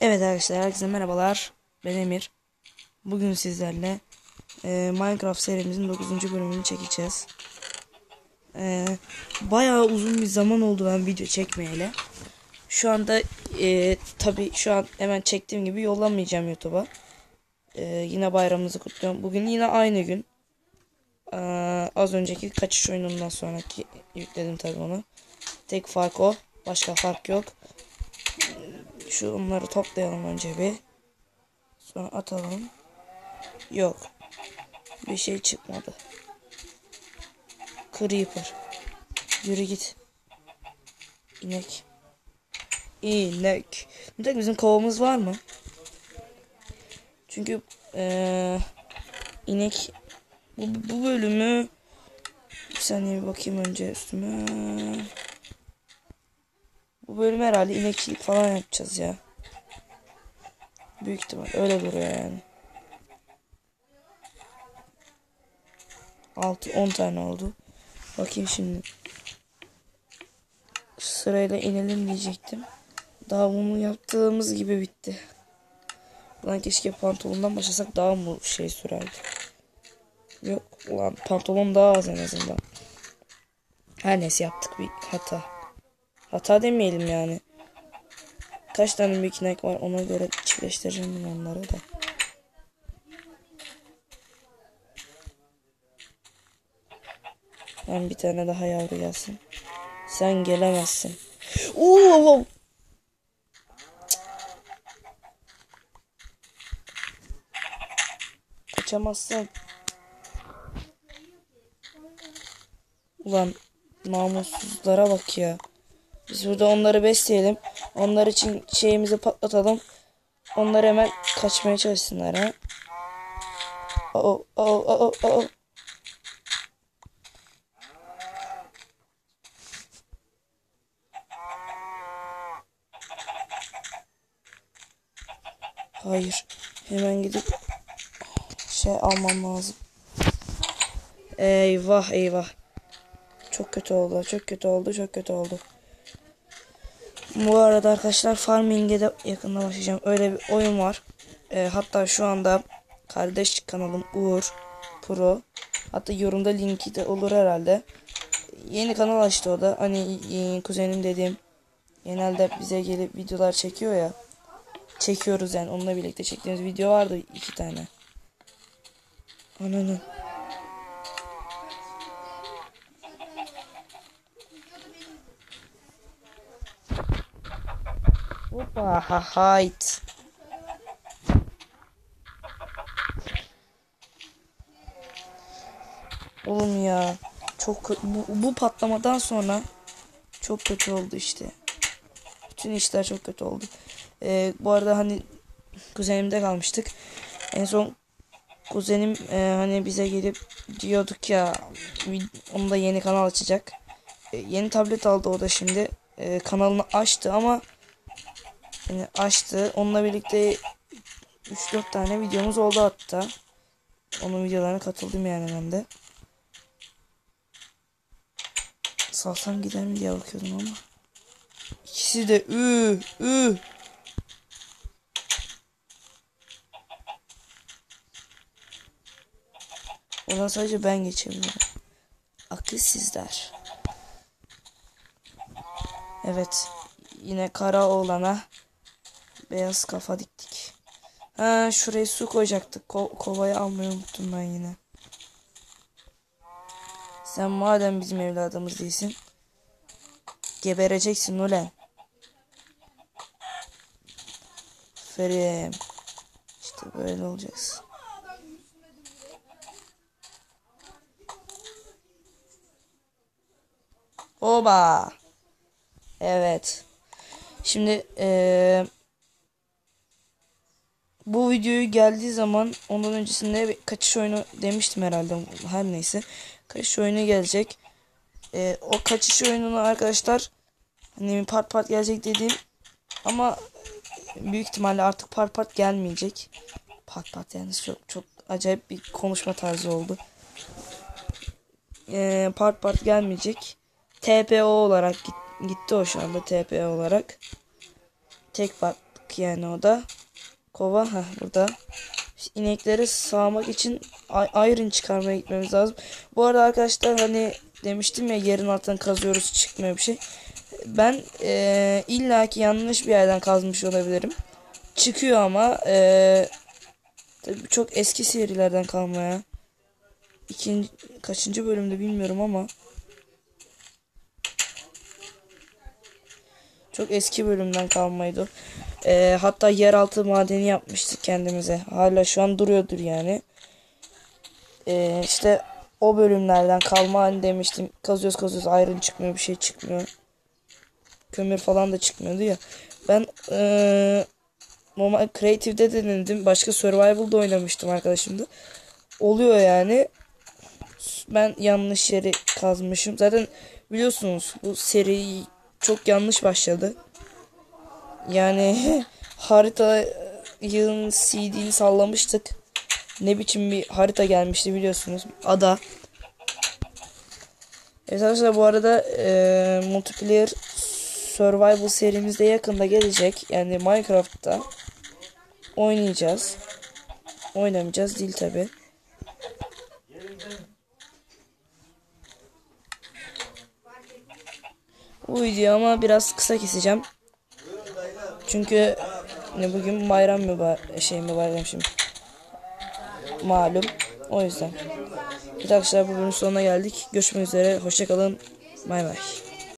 Evet arkadaşlar herkese merhabalar. Ben Emir. Bugün sizlerle e, Minecraft serimizin 9. bölümünü çekeceğiz. E, bayağı uzun bir zaman oldu ben video çekmeyeli. Şu anda e, tabi şu an hemen çektiğim gibi yollamayacağım YouTube'a. E, yine bayramınızı kutluyorum. Bugün yine aynı gün. E, az önceki kaçış oyunundan sonraki yükledim tabi onu. Tek fark o. Başka fark yok. Şu onları toplayalım önce bir. Sonra atalım. Yok. Bir şey çıkmadı. Creeper. Yürü git. İnek. İnek. Bir tek bizim kovamız var mı? Çünkü ee, inek bu, bu bölümü bir saniye bakayım önce üstüme. Bu bölüm herhalde inekçilik falan yapacağız ya. Büyük ihtimal öyle duruyor yani. 6 10 tane oldu. Bakayım şimdi. Sırayla inelim diyecektim. Daha bunu yaptığımız gibi bitti. Ulan keşke pantolondan başlasak daha mı şey sürerdi. Yok ulan pantolon daha az en azından. Her neyse yaptık bir hata. Hata demeyelim yani. Kaç tane büyük inek var ona göre çiftleştireceğim onları da. Ben bir tane daha yavru gelsin. Sen gelemezsin. Oo! Kaçamazsın. Ulan namussuzlara bak ya. Biz burada onları besleyelim. Onlar için şeyimizi patlatalım. Onlar hemen kaçmaya çalışsınlar ha. Oh oh oh oh oh. Hayır. Hemen gidip şey almam lazım. Eyvah eyvah. Çok kötü oldu. Çok kötü oldu. Çok kötü oldu. Bu arada arkadaşlar Farming'e de yakında başlayacağım. Öyle bir oyun var. E, hatta şu anda kardeş kanalım Uğur Pro. Hatta yorumda linki de olur herhalde. Yeni kanal açtı o da. Hani kuzenim dediğim genelde bize gelip videolar çekiyor ya. Çekiyoruz yani. Onunla birlikte çektiğimiz video vardı iki tane. Ananı. Hoppa ha. Oğlum ya. Çok. Bu, bu patlamadan sonra çok kötü oldu işte. Bütün işler çok kötü oldu. Ee, bu arada hani kuzenimde kalmıştık. En son kuzenim e, hani bize gelip diyorduk ya onda yeni kanal açacak. E, yeni tablet aldı o da şimdi. E, kanalını açtı ama yani açtı. Onunla birlikte 3-4 tane videomuz oldu hatta. Onun videolarına katıldım yani ben de. Salsam gider mi diye bakıyordum ama. İkisi de ü ü. Ondan sadece ben geçebilirim. Akıl sizler. Evet. Yine kara oğlana beyaz kafa diktik. Ha şuraya su koyacaktık. Ko kovayı almayı unuttum ben yine. Sen madem bizim evladımız değilsin. Gebereceksin ulan. Ferim. İşte böyle olacaksın. Oba. Evet. Şimdi ee, bu videoyu geldiği zaman ondan öncesinde kaçış oyunu demiştim herhalde her neyse. Kaçış oyunu gelecek. E, o kaçış oyununu arkadaşlar hani part part gelecek dediğim ama büyük ihtimalle artık part part gelmeyecek. Part part yani çok çok acayip bir konuşma tarzı oldu. E, part part gelmeyecek. TPO olarak git, gitti o şu anda TPO olarak. Tek part yani o da. Kova ha burada. İnekleri sağmak için iron çıkarmaya gitmemiz lazım. Bu arada arkadaşlar hani demiştim ya yerin altından kazıyoruz çıkmıyor bir şey. Ben eee illaki yanlış bir yerden kazmış olabilirim. Çıkıyor ama eee tabii çok eski serilerden kalmaya. İkinci kaçıncı bölümde bilmiyorum ama çok eski bölümden kalmaydı. Eee, hatta yeraltı madeni yapmıştık kendimize. Hala şu an duruyordur yani. Eee işte o bölümlerden kalma hani demiştim. Kazıyoruz kazıyoruz ayrın çıkmıyor bir şey çıkmıyor. Kömür falan da çıkmıyordu ya. Ben eee normal Creative'de de denedim. Başka Survival'da oynamıştım arkadaşımda. Oluyor yani. Ben yanlış yeri kazmışım. Zaten biliyorsunuz bu seri çok yanlış başladı. Yani harita yığın CD'ni sallamıştık. Ne biçim bir harita gelmişti biliyorsunuz. Ada. Evet arkadaşlar bu arada eee multiplayer survival serimiz de yakında gelecek. Yani Minecraft'ta oynayacağız. Oynamayacağız değil tabi. Bu video ama biraz kısa keseceğim. Çünkü ne bugün bayram mı var şey mi bayram şimdi. Malum. O yüzden. Evet arkadaşlar bu bölümün sonuna geldik. Görüşmek üzere. Hoşçakalın. Bay bay.